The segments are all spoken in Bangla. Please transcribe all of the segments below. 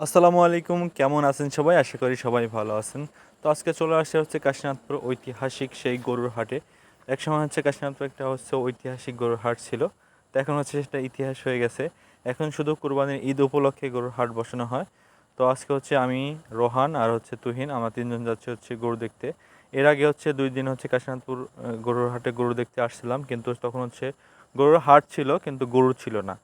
আসসালামু আলাইকুম, কেমন আছেন সবাই? আশা করি সবাই ভালো আছেন। তো আজকে চলে আসছে হচ্ছে কাশীনাথপুর ঐতিহাসিক সেই গরুর হাটে। একসময় হচ্ছে কাশীনাথপুর একটা হচ্ছে ঐতিহাসিক গরুর হাট ছিল। তো এখন হচ্ছে সেটা ইতিহাস হয়ে গেছে। এখন শুধু কুরবানির ঈদ উপলক্ষে গরুর হাট বসানো হয়। তো আজকে হচ্ছে আমি, রোহান আর হচ্ছে তুহিন, আমরা তিনজন যাচ্ছি হচ্ছে গরু দেখতে। এর আগে হচ্ছে দুই দিন হচ্ছে কাশীনাথপুর গরুর হাটে গরু দেখতে আসছিলাম। কিন্তু তখন হচ্ছে গরুর হাট ছিল, কিন্তু গরু ছিল না।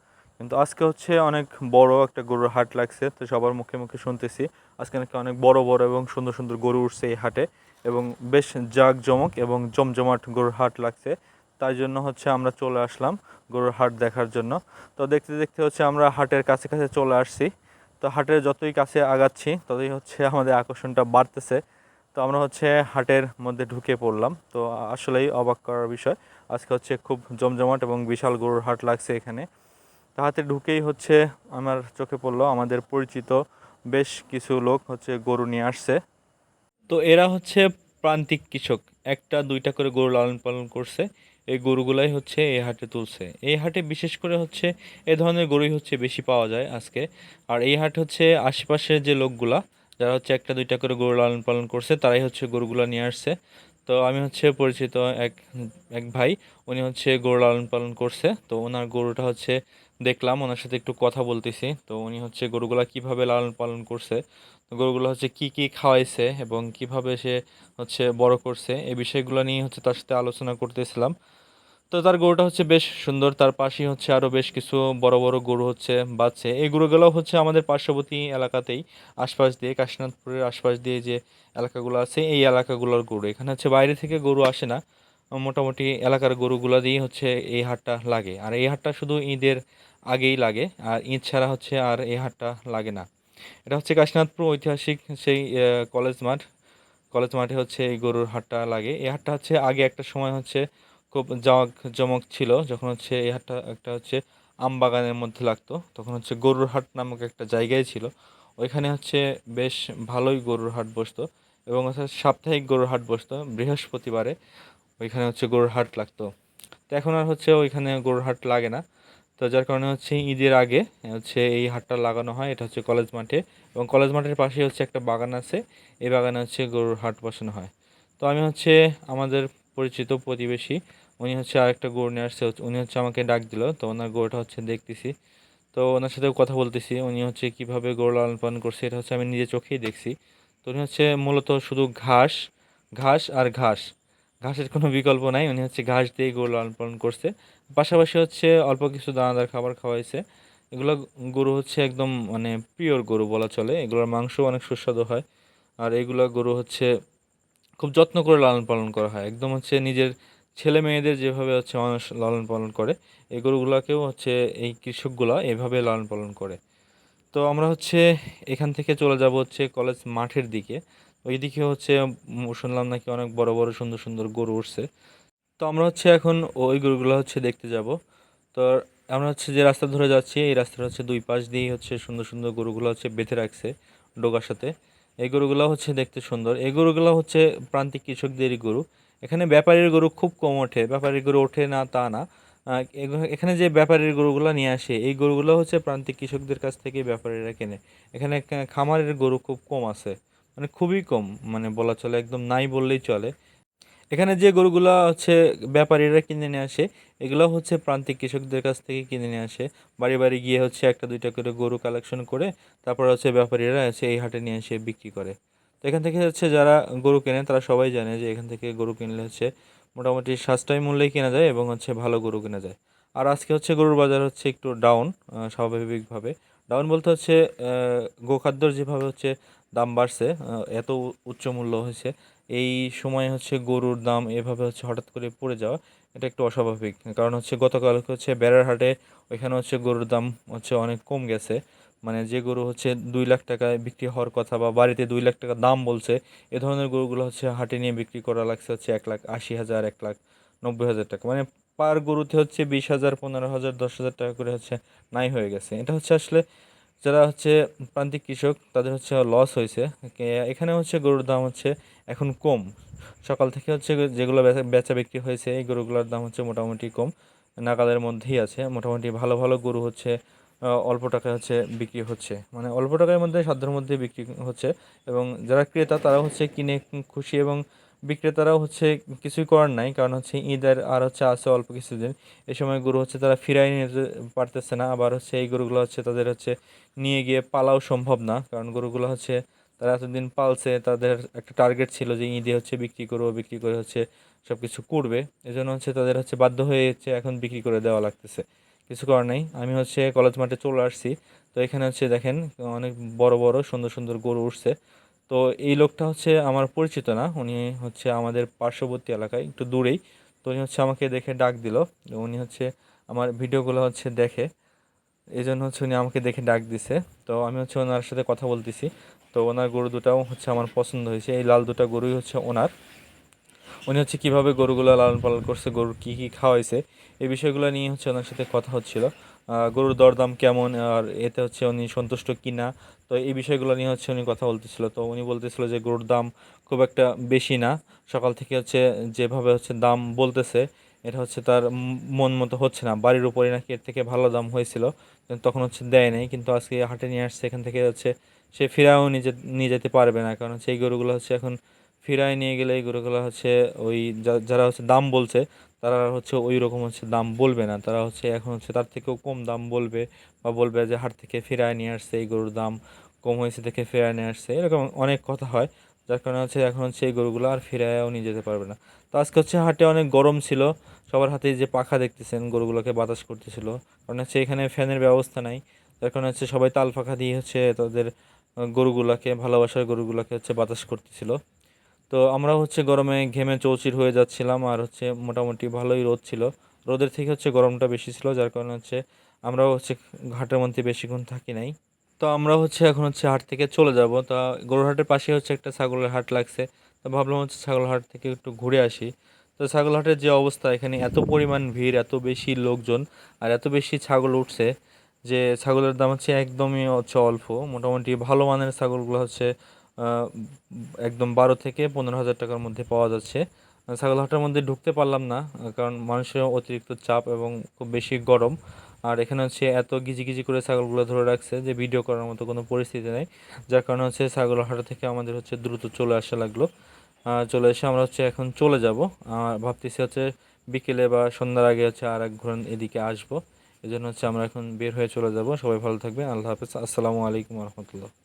কিন্তু আজকে হচ্ছে অনেক বড় একটা গরুর হাট লাগছে, তো সবার মুখে মুখে শুনতেছি। আজকে নাকি অনেক বড় বড় এবং সুন্দর সুন্দর গরু উঠছে এই হাটে এবং বেশ জাঁকজমক এবং জমজমাট গরুর হাট লাগছে। তাই জন্য হচ্ছে আমরা চলে আসলাম গরুর হাট দেখার জন্য। তো দেখতে দেখতে হচ্ছে আমরা হাটের কাছে কাছে চলে আসছি। তো হাটের যতই কাছে আগাচ্ছি, ততই হচ্ছে আমাদের আকর্ষণটা বাড়তেছে। তো আমরা হচ্ছে হাটের মধ্যে ঢুকে পড়লাম। তো আসলেই অবাক করার বিষয়, আজকে হচ্ছে খুব জমজমাট এবং বিশাল গরুর হাট লাগছে এখানে। তাহাতে ঢুকেই হচ্ছে আমার চোখে পড়ল আমাদের পরিচিত বেশ কিছু লোক হচ্ছে গরু নিয়ে আসছে। তো এরা হচ্ছে প্রান্তিক কৃষক। একটা, দুইটা করে গরু লালন পালন করছে। এই গরুগুলাই হচ্ছে এই হাটে তুলছে। এই হাটে বিশেষ করে হচ্ছে এ ধরনের গরুই হচ্ছে বেশি পাওয়া যায় আজকে। আর এই হাট হচ্ছে আশেপাশের যে লোকগুলা, যারা হচ্ছে একটা, দুইটা করে গরু লালন পালন করছে, তারাই হচ্ছে গরুগুলা নিয়ে আসছে। তো আমি হচ্ছে পরিচিত এক এক ভাই, উনি হচ্ছে গরু লালন পালন করছে। তো ওনার গরুটা হচ্ছে দেখলাম, ওনার সাথে একটু কথা বলতেছি। তো উনি হচ্ছে গরুগুলা কীভাবে লালন পালন করছে গরুগুলো হচ্ছে কি কি খাওয়াইছে এবং কীভাবে সে হচ্ছে বড় করছে, এই বিষয়গুলো নিয়ে হচ্ছে তার সাথে আলোচনা করতেছিলাম। তো তার গরুটা হচ্ছে বেশ সুন্দর, তার পাশেই হচ্ছে আরও বেশ কিছু বড় বড় গরু হচ্ছে বাচ্চে এই গরুগুলো হচ্ছে আমাদের পার্শ্ববর্তী এলাকাতেই আশপাশ দিয়ে, কাশীনাথপুরের আশপাশ দিয়ে যে এলাকাগুলো আছে, এই এলাকাগুলোর গরু। এখানে হচ্ছে বাইরে থেকে গরু আসে না মোটামুটি এলাকার গরুগুলো দিয়েই হচ্ছে এই হাটটা লাগে। আর এই হাটটা শুধু ঈদের আগেই লাগে, আর ঈদ ছাড়া হচ্ছে আর এই হাটটা লাগে না। এটা হচ্ছে কাশীনাথপুর ঐতিহাসিক সেই কলেজ মাঠ। কলেজ মাঠে হচ্ছে এই গরুর হাটটা লাগে। এই হাটটা হচ্ছে আগে একটা সময় হচ্ছে খুব জাঁক জমক ছিল, যখন হচ্ছে এই হাটটা একটা হচ্ছে আম বাগানের মধ্যে লাগতো। তখন হচ্ছে গরুর হাট নামক একটা জায়গায় ছিল। ওইখানে হচ্ছে বেশ ভালোই গরুর হাট বসতো এবং হচ্ছে সাপ্তাহিক গরুর হাট বসতো বৃহস্পতিবারে। ওইখানে হচ্ছে গরুর হাট লাগতো। তো এখন আর হচ্ছে ওইখানে গরুর হাট লাগে না। তো যার কারণে হচ্ছে ঈদের আগে হচ্ছে এই হাটটা লাগানো হয়। এটা হচ্ছে কলেজ মাঠে এবং কলেজ মাঠের পাশে হচ্ছে একটা বাগান আছে। এই বাগানে হচ্ছে গরুর হাট বসানো হয়। তো আমি হচ্ছে আমাদের পরিচিত প্রতিবেশী, উনি হচ্ছে আরেকটা গরু নিয়ে আসছে। উনি হচ্ছে আমাকে ডাক দিল। তো ওনার গরুটা হচ্ছে দেখতেছি। তো ওনার সাথেও কথা বলতেছি। উনি হচ্ছে কীভাবে গরু লালন পালন করছে এটা হচ্ছে আমি নিজে চোখেই দেখছি। তো উনি হচ্ছে মূলত শুধু ঘাস ঘাস আর ঘাস। ঘাসের কোনো বিকল্প নাই, উনি হচ্ছে ঘাস দিয়ে গরু লালন পালন করছে। পাশাপাশি হচ্ছে অল্প কিছু দানাদার খাবার খাওয়াইছে। এগুলো গরু হচ্ছে একদম মানে পিওর গরু বলা চলে। এগুলোর মাংস অনেক সুস্বাদু হয়। আর এগুলো গরু হচ্ছে খুব যত্ন করে লালন পালন করা হয়। একদম হচ্ছে নিজের ছেলে মেয়েদের যেভাবে হচ্ছে মানুষ লালন পালন করে, এই গরুগুলাকেও হচ্ছে এই কৃষকগুলা এভাবে লালন পালন করে। তো আমরা হচ্ছে এখান থেকে চলে যাব হচ্ছে কলেজ মাঠের দিকে। ওইদিকে হচ্ছে শুনলাম নাকি অনেক বড় বড় সুন্দর সুন্দর গরু উঠছে। তো আমরা হচ্ছে এখন ওই গরুগুলো হচ্ছে দেখতে যাব। তো আমরা হচ্ছে যে রাস্তা ধরে যাচ্ছি, এই রাস্তাটা হচ্ছে দুই পাশ দিয়েই হচ্ছে সুন্দর সুন্দর গরুগুলো হচ্ছে বেঁধে রাখছে ডোগার সাথে। এই গরুগুলো হচ্ছে দেখতে সুন্দর। এই গরুগুলো হচ্ছে প্রান্তিক কৃষকদেরই গরু। এখানে ব্যাপারীর গরু খুব কম ওঠে। ব্যাপারীর গরু ওঠে না, তা না। এখানে যে ব্যাপারীর গরুগুলো নিয়ে আসে, এই গরুগুলো হচ্ছে প্রান্তিক কৃষকদের কাছ থেকে ব্যাপারীরা কেনে। এখানে খামারের গরু খুব কম আছে। মানে খুবই কম মানে বলা চলে, একদম নাই বললেই চলে। এখানে যে গরুগুলো হচ্ছে ব্যাপারীরা কিনে নিয়ে আসে এগুলো হচ্ছে প্রান্তিক কৃষকদের কাছ থেকে কিনে নিয়ে আসে। বাড়ি বাড়ি গিয়ে হচ্ছে একটা, দুইটা করে গরু কালেকশন করে, তারপর হচ্ছে ব্যাপারীরা এসে এই হাটে নিয়ে এসে বিক্রি করে। তো এখান থেকে হচ্ছে যারা গরু কেনে, তারা সবাই জানে যে এখান থেকে গরু কিনলে হচ্ছে মোটামুটি সাশ্রয় মূল্যেই কেনা যায় এবং হচ্ছে ভালো গরু কেনা যায়। আর আজকে হচ্ছে গরুর বাজার হচ্ছে একটু ডাউন স্বাভাবিকভাবে। ডাউন বলতে হচ্ছে গোখাদ্যর যেভাবে হচ্ছে দাম বাড়ছে এত উচ্চ মূল্য হয়েছে। এই সময় হচ্ছে গরুর দাম এভাবে হচ্ছে হঠাৎ করে পড়ে যাওয়া, এটা একটু অস্বাভাবিক। কারণ হচ্ছে গতকাল হচ্ছে বেড়ার হাটে ওইখানে হচ্ছে গরুর দাম হচ্ছে অনেক কম গেছে। মানে যে গরু হচ্ছে দুই লাখ টাকায় বিক্রি হওয়ার কথা বা বাড়িতে দুই লাখ টাকা দাম বলছে, এ ধরনের গরুগুলো হচ্ছে হাটে নিয়ে বিক্রি করা লাগছে হচ্ছে এক লাখ আশি হাজার, এক লাখ নব্বই হাজার টাকা। মানে পার গরুতে হচ্ছে বিশ হাজার, পনেরো হাজার, দশ হাজার টাকা করে হচ্ছে নাই হয়ে গেছে। এটা হচ্ছে আসলে যারা হচ্ছে প্রান্তিক কৃষক, তাদের হচ্ছে লস হয়েছে। এখানে হচ্ছে গরুর দাম হচ্ছে এখন কম। সকাল থেকে হচ্ছে যেগুলো বেচা বিক্রি হয়েছে, এই গরুগুলোর দাম হচ্ছে মোটামুটি কম। নাগালের মধ্যেই আছে। মোটামুটি ভালো ভালো গরু হচ্ছে অল্প টাকায় হচ্ছে বিক্রি হচ্ছে। মানে অল্প টাকার মধ্যে সাধ্যের মধ্যে বিক্রি হচ্ছে। এবং যারা ক্রেতা তারা হচ্ছে কিনে খুশি এবং বিক্রেতারাও হচ্ছে কিছুই করার নাই, কারণ হচ্ছে ঈদের আর হচ্ছে আছে অল্প কিছুদিন। এই সময় গরু হচ্ছে তারা ফিরাই নিতে পারতেছে না, আবার হচ্ছে এই গরুগুলো হচ্ছে তাদের হচ্ছে নিয়ে গিয়ে পালাও সম্ভব না, কারণ গরুগুলো হচ্ছে তারা এতদিন পালছে, তাদের একটা টার্গেট ছিল যে ঈদে হচ্ছে বিক্রি করব, বিক্রি করে হচ্ছে সব কিছু করবে। এজন্য হচ্ছে তাদের হচ্ছে বাধ্য হয়ে হচ্ছে এখন বিক্রি করে দেওয়া লাগতেছে। কিছু করার নেই। আমি হচ্ছে কলেজ মাঠে চলে আসছি। তো এখানে হচ্ছে দেখেন অনেক বড় বড় সুন্দর সুন্দর গরু উঠছে। তো এই লোকটা হচ্ছে আমার পরিচিত না, উনি হচ্ছে আমাদের পার্শ্ববর্তী এলাকায়, একটু দূরেই। তো উনি হচ্ছে আমাকে দেখে ডাক দিল উনি হচ্ছে আমার ভিডিওগুলো হচ্ছে দেখে। এই জন্য হচ্ছে উনি আমাকে দেখে ডাক দিছে। তো আমি হচ্ছে ওনার সাথে কথা বলতেছি। তো ওনার গরু দুটাও হচ্ছে আমার পছন্দ হয়েছে। এই লাল দুটা গরুই হচ্ছে ওনার। উনি হচ্ছে কীভাবে গরুগুলো লালন পালন করছে, গরুর কী কী খাওয়াইছে, এই বিষয়গুলো নিয়ে হচ্ছে ওনার সাথে কথা হচ্ছিল। গরুর দরদাম কেমন, আর এতে হচ্ছে উনি সন্তুষ্ট কিনা? তো এই বিষয়গুলো নিয়ে হচ্ছে উনি কথা বলতেছিল। তো উনি বলতেছিল যে গরুর দাম খুব একটা বেশি না। সকাল থেকে হচ্ছে যেভাবে হচ্ছে দাম বলতেছে, এটা হচ্ছে তার মন মতো হচ্ছে না। বাড়ির উপরে নাকি এর থেকে ভালো দাম হয়েছিল তখন হচ্ছে দেয় নাই। কিন্তু আজকে হাটে নিয়ে আসছে, এখান থেকে হচ্ছে সে ফিরাও নিয়ে নিয়ে যেতে পারবে না। কারণ সেই গরুগুলো হচ্ছে এখন ফিরায় নিয়ে গেলে এই গরুগুলো হচ্ছে ওই যারা হচ্ছে দাম বলছে, তারা হচ্ছে ওই রকম হচ্ছে দাম বলবে না। তারা হচ্ছে এখন হচ্ছে তার থেকেও কম দাম বলবে বা বলবে যে হাট থেকে ফিরায় নিয়ে আসছে এই গরুর দাম, কম হয়েছে দেখে ফিরায় নিয়ে আসছে। এরকম অনেক কথা হয়, যার কারণে হচ্ছে এখন হচ্ছে এই গরুগুলো আর ফিরায়ও নিয়ে যেতে পারবে না। তো আজকে হচ্ছে হাটে অনেক গরম ছিল, সবার হাতে যে পাখা দেখতেছেন গরুগুলোকে বাতাস করতেছিল, কারণ হচ্ছে এখানে ফ্যানের ব্যবস্থা নাই। যার কারণে হচ্ছে সবাই তাল পাখা দিয়ে হচ্ছে তাদের গরুগুলোকে, ভালোবাসার গরুগুলোকে হচ্ছে বাতাস করতেছিল। তো আমরা হচ্ছে গরমে ঘেমে চৌচির হয়ে যাচ্ছিলাম আর হচ্ছে মোটামুটি ভালোই রোদ ছিল। রোদের থেকে হচ্ছে গরমটা বেশি ছিল, যার কারণে হচ্ছে আমরাও হচ্ছে ঘাটের মধ্যে বেশিক্ষণ থাকি নাই। তো আমরা হচ্ছে এখন হচ্ছে হাট থেকে চলে যাব। তা গরুরহাটের পাশে হচ্ছে একটা ছাগলের হাট লাগছে। তো ভাবলাম হচ্ছে ছাগল হাট থেকে একটু ঘুরে আসি। তো ছাগল হাটের যে অবস্থা, এখানে এত পরিমাণ ভিড়, এত বেশি লোকজন আর এত বেশি ছাগল উঠছে যে ছাগলের দাম হচ্ছে একদমই হচ্ছে অল্প। মোটামুটি ভালো মানের ছাগলগুলো হচ্ছে একদম বারো থেকে পনেরো হাজার টাকার মধ্যে পাওয়া যাচ্ছে। আহ, ছাগল হাটের মধ্যে ঢুকতে পারলাম না কারণ মানুষের অতিরিক্ত চাপ এবং খুব বেশি গরম। আর এখানে হচ্ছে এত গিজি গিজি করে ছাগলগুলো ধরে রাখছে যে ভিডিও করার মতো কোনো পরিস্থিতি নেই। যার কারণে হচ্ছে ছাগল হাট থেকে আমাদের হচ্ছে দ্রুত চলে আসা লাগল। চলে এসে আমরা হচ্ছে এখন চলে যাব। আর ভাবতেছি হচ্ছে বিকেলে বা সন্ধ্যার আগে হচ্ছে আর এক ঘুরন এদিকে আসব। এই জন্য হচ্ছে আমরা এখন বের হয়ে চলে যাব। সবাই ভালো থাকবেন। আল্লাহ হাফেজ। আসসালামু আলাইকুম রহমতুল্লাহ।